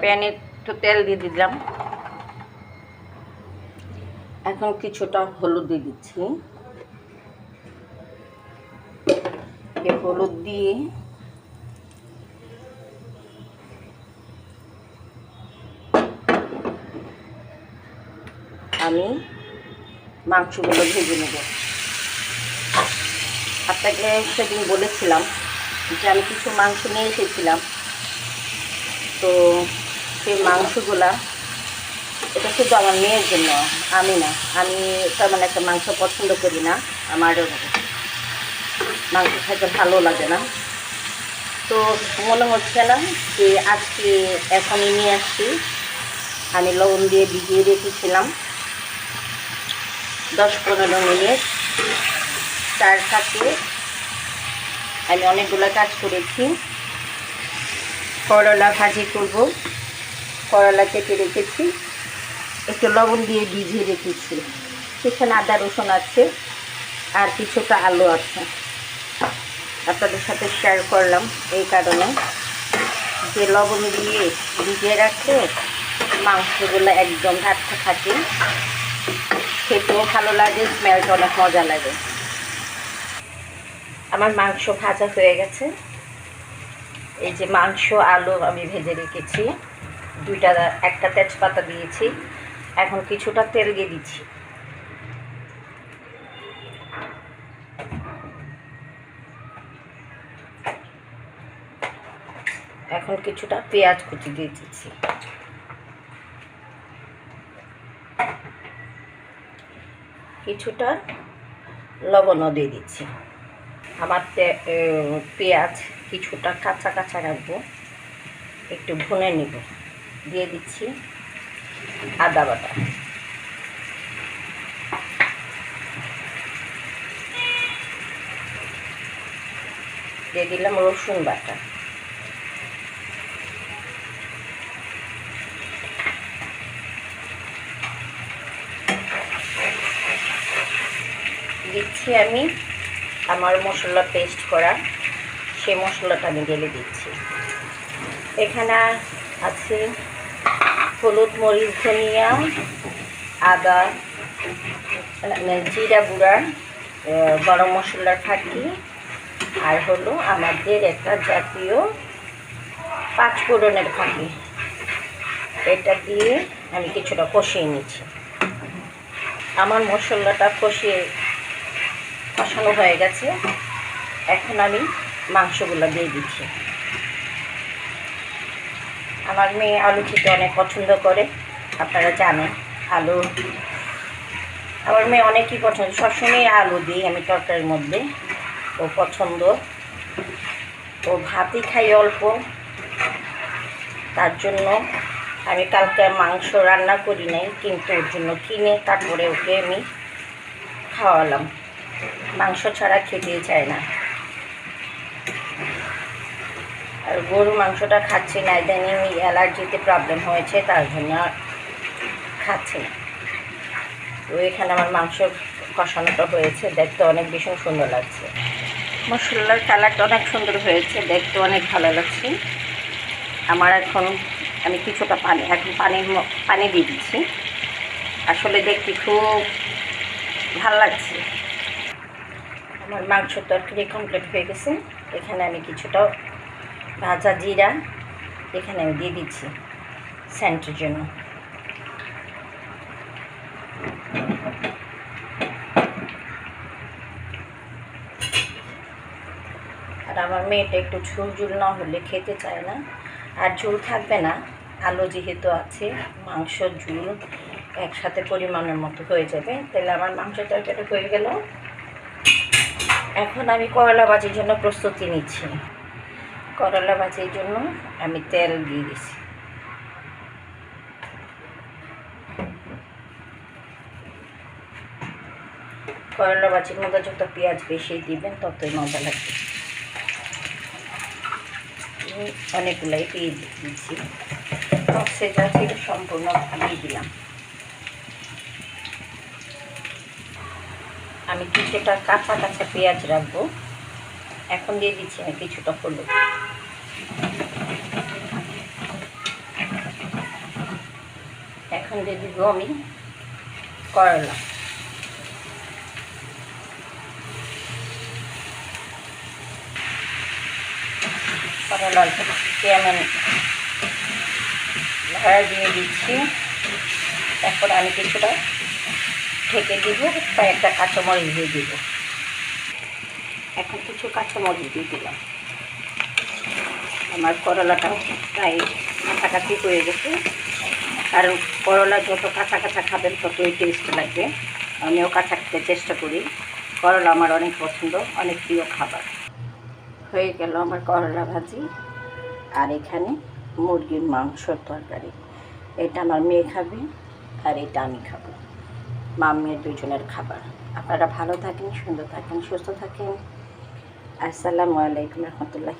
প্যানে একটু তেল দিয়ে দিলাম। এখন কিছুটা হলুদ দিয়ে দিচ্ছি। হলুদ দিয়ে আমি মাংসগুলো ভেজে নেব। আপনাকে সেদিন বলেছিলাম যে আমি কিছু মাংস নিয়ে এসেছিলাম। তো সেই মাংসগুলা, এটা শুধু আমার মেয়ের জন্য, আমি না। আমি তেমন একটা মাংস পছন্দ করি না, আমার মাংস খাইতে ভালো লাগে না। তো মনে হচ্ছে না যে আজকে এখনই নিয়ে আসছি। আমি লবণ দিয়ে ভিজিয়ে রেখেছিলাম। দশ পনেরো মিনিট। তার সাথে আমি অনেকগুলো কাজ করেছি। করলা ভাজি করব। করলা কেটে রেখেছি। একটু লবণ দিয়ে ভিজিয়ে রেখেছি। সেখানে আদা রসুন আছে আর কিছুটা আলু আছে। আপনাদের সাথে শেয়ার করলাম এই কারণে। যে লবণ দিয়ে ভিজিয়ে রাখলে মাংসগুলো একদম টাটকা থাকে। খেতেও ভালো লাগে, স্মেলটা অনেক মজা লাগে। আমার মাংস ভাজা হয়ে গেছে। এই যে মাংস, আলু আমি ভেজে রেখেছি। দুইটা, একটা তেজপাতা দিয়েছি। এখন কিছুটা তেল দিয়ে দিচ্ছি। এখন কিছুটা পেঁয়াজ কুচি দিয়ে দিচ্ছি। কিছুটা লবণও দিয়ে দিচ্ছি। আমার তে- পেঁয়াজ কিছুটা কাঁচা কাঁচা রাখব। একটু ভুনে নিব। দিয়ে দিচ্ছি আদা বাটা। দিয়ে দিলাম রসুন বাটা। দিচ্ছি আমি আমার মশলা পেস্ট করা, সে মশলাটা আমি ঢেলে দিচ্ছি। এখানে আছে হলুদ, মরিচ, ধনিয়া, আদা মানে জিরা গুঁড়া গরম মশলার ফাঁকি আর হলো আমাদের একটা জাতীয় পাঁচফোড়নের ফাঁকি এটা দিয়ে আমি কিছুটা কষিয়ে নিচ্ছি। আমার মশলাটা কষিয়ে কষানো হয়ে গেছে। এখন আমি মাংসগুলো দিয়ে দিচ্ছি। আমার মেয়ে আলু খেতে অনেক পছন্দ করে, আপনারা জানেন আলু। আমার মেয়ে অনেকই পছন্দ সবসময় আলু দিই আমি তরকারির মধ্যে। ও পছন্দ। ও ভাতই খাই অল্প। তার জন্য আমি কালকে মাংস রান্না করি নাই, কিন্তু ওর জন্য কিনে তারপরে ওকে আমি খাওয়ালাম। মাংস ছাড়া খেতেই চায় না। আর গরু মাংসটা খাচ্ছি না, ইদানিং অ্যালার্জিতে প্রবলেম হয়েছে, তার জন্য খাচ্ছি না। তো এখানে আমার মাংস কষানোটা হয়েছে, দেখতে অনেক ভীষণ সুন্দর লাগছে। মশলার কালারটা অনেক সুন্দর হয়েছে, দেখতে অনেক ভালো লাগছে। আমার এখন আমি কিছুটা পানি, এখন পানির পানি দিয়ে দিচ্ছি। আসলে দেখতে খুব ভালো লাগছে। আমার মাংস তরকারি কমপ্লিট হয়ে গেছে। এখানে আমি কিছুটা ভাজা জিরা এখানে আমি দিয়ে দিচ্ছি স্যান্টের জন্য। আর আমার মেয়েটা একটু ঝুল ঝুল না হলে খেতে চায় না। আর ঝুল থাকবে না, আলু যেহেতু আছে, মাংস, ঝুল একসাথে পরিমাণের মতো হয়ে যাবে। তাহলে আমার মাংস তরকারি হয়ে গেল। এখন আমি করলা ভাজির জন্য প্রস্তুতি নিচ্ছি। করলা ভাজির জন্য আমি তেল দিয়ে দিছি। করলা ভাজির মধ্যে যত পেঁয়াজ বেশি দিবেন, ততই মজা লাগবে। অনেকগুলাই পেঁয়াজ ছিল সম্পূর্ণ দিয়ে দিলাম। আমি কিছুটা কাঁচা কাঁচা পেঁয়াজ রাখব। এখন দিয়ে দিচ্ছি আমি কিছুটা হলুদ। এখন দিয়ে দিব আমি করলা। করলা আমি ভাড়া দিয়ে দিচ্ছি তারপর আমি কিছুটা ঢেকে দিব, কয়েকটা কাঁচামরিচ দিয়ে দিব। এখন কিছু কাঁচামরিচ দিয়ে দিলাম। আমার করলাটাও প্রায় কাছাকাছি হয়ে গেছে। কারণ করলা যত কাঁচা কাঁচা খাবেন, ততই টেস্ট লাগবে। আমিও কাঁচা খেতে চেষ্টা করি। করলা আমার অনেক পছন্দ, অনেক প্রিয় খাবার। হয়ে গেল আমার করলা ভাজি। আর এখানে মুরগির মাংসর তরকারি। এটা আমার মেয়ে খাবে, আর এটা আমি খাব। মা মেয়ের দুজনের খাবার। আপনারা ভালো থাকেন সুন্দর থাকেন সুস্থ থাকেন। আসসালামু আলাইকুম রহমতুল্লাহ